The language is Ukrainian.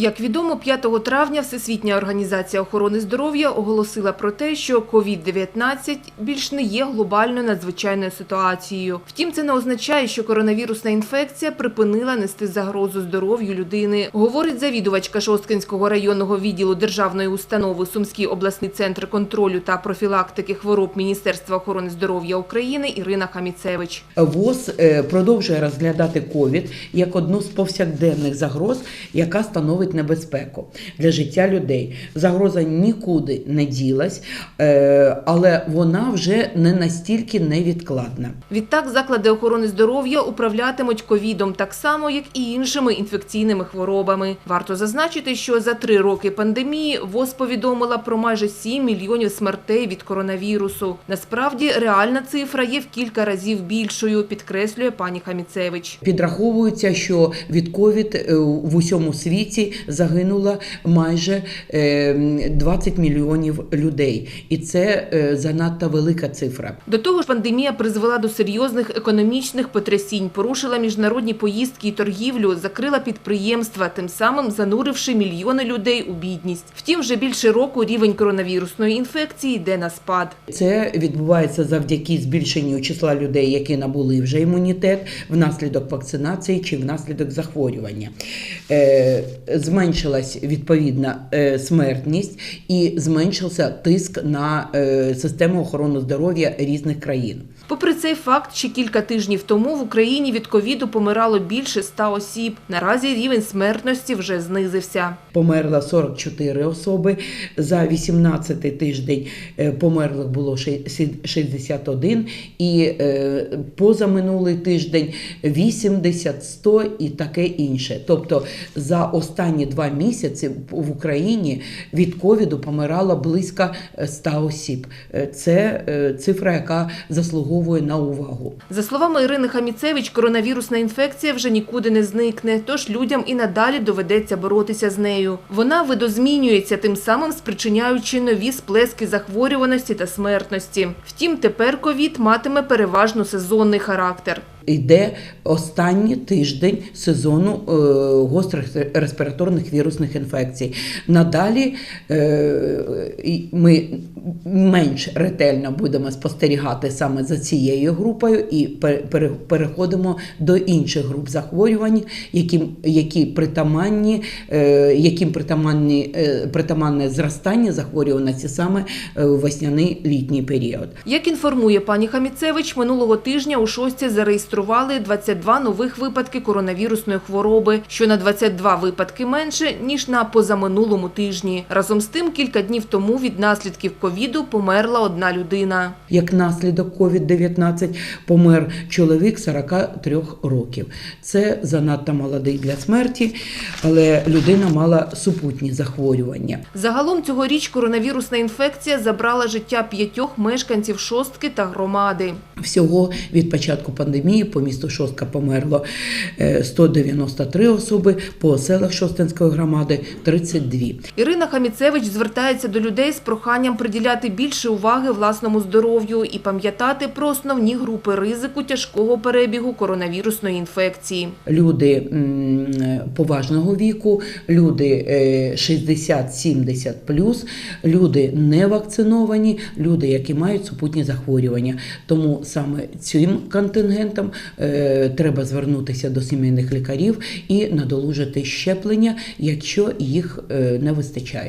Як відомо, 5 травня Всесвітня організація охорони здоров'я оголосила про те, що COVID-19 більш не є глобальною надзвичайною ситуацією. Втім, це не означає, що коронавірусна інфекція припинила нести загрозу здоров'ю людини, говорить завідувачка Шосткинського районного відділу державної установи Сумський обласний центр контролю та профілактики хвороб Міністерства охорони здоров'я України Ірина Хаміцевич. ВОЗ е, продовжує розглядати ковід як одну з повсякденних загроз, яка становить небезпеку для життя людей. Загроза нікуди не ділась, е, але вона вже не настільки невідкладна. Відтак, заклади охорони здоров'я управлятимуть ковідом так само, як і іншими інфекційними хворобами. Варто зазначити, що за три роки пандемії ВОЗ повідомила про майже 7 мільйонів смертей від коронавірусу. Насправді, реальна цифра є в кілька разів більшою, підкреслює пані Хаміцевич. Підраховується, що від ковід е, в усьому світі загинуло майже е, 20 мільйонів людей, і це е, занадто велика цифра. До того ж, пандемія призвела до серйозних економічних потрясінь, порушила міжнародні поїздки і торгівлю, закрила підприємства, тим самим зануривши мільйони людей у бідність. Втім, вже більше року рівень коронавірусної інфекції йде на спад. Це відбувається завдяки збільшенню числа людей, які набули вже імунітет внаслідок вакцинації чи внаслідок захворювання. Зменшилась відповідна е, смертність і зменшився тиск на е, систему охорони здоров'я різних країн. Попри цей факт, ще кілька тижнів тому в Україні від ковіду помирало більше ста осіб. Наразі рівень смертності вже знизився. Померло 44 особи. За 18 тиждень е, померлих було ши- 61 і е, позаминулий тиждень 80, 100 і таке інше. Тобто за останні два місяці в Україні від ковіду помирало близько е, 100 осіб. Е, Це е, цифра, яка заслуговує на увагу. За словами Ірини Хаміцевич, коронавірусна інфекція вже нікуди не зникне, тож людям і надалі доведеться боротися з нею. Вона видозмінюється, тим самим спричиняючи нові сплески захворюваності та смертності. Втім, тепер ковід матиме переважно сезонний характер. Йде останній тиждень сезону е, гострих респіраторних вірусних інфекцій. Надалі е, ми менш ретельно будемо спостерігати саме за цією групою і переходимо до інших груп захворювань, які, які притаманні, е, яким притаманні, притаманне зростання захворюваності саме у весняний літній період. Як інформує пані Хаміцевич, минулого тижня у шості зареєстрували 22 нових випадки коронавірусної хвороби, що на 22 випадки менше, ніж на позаминулому тижні. Разом з тим, кілька днів тому від наслідків ковіду померла одна людина. Як наслідок COVID-19 помер чоловік 43 років. Це занадто молодий для смерті, але людина мала супутні захворювання. Загалом цьогоріч коронавірусна інфекція забрала життя п'ятьох мешканців шостки та громади. Всього від початку пандемії по місту Шостка померло е, 193 особи, по селах Шостинської громади 32. Ірина Хаміцевич звертається до людей з проханням приділяти більше уваги власному здоров'ю і пам'ятати про основні групи ризику тяжкого перебігу коронавірусної інфекції. люди поважного віку, люди е, 60-70 плюс, люди не вакциновані, люди, які мають супутні захворювання. Тому саме цим контингентам е, треба звернутися до сімейних лікарів і надолужити щеплення, якщо їх е, не вистачає.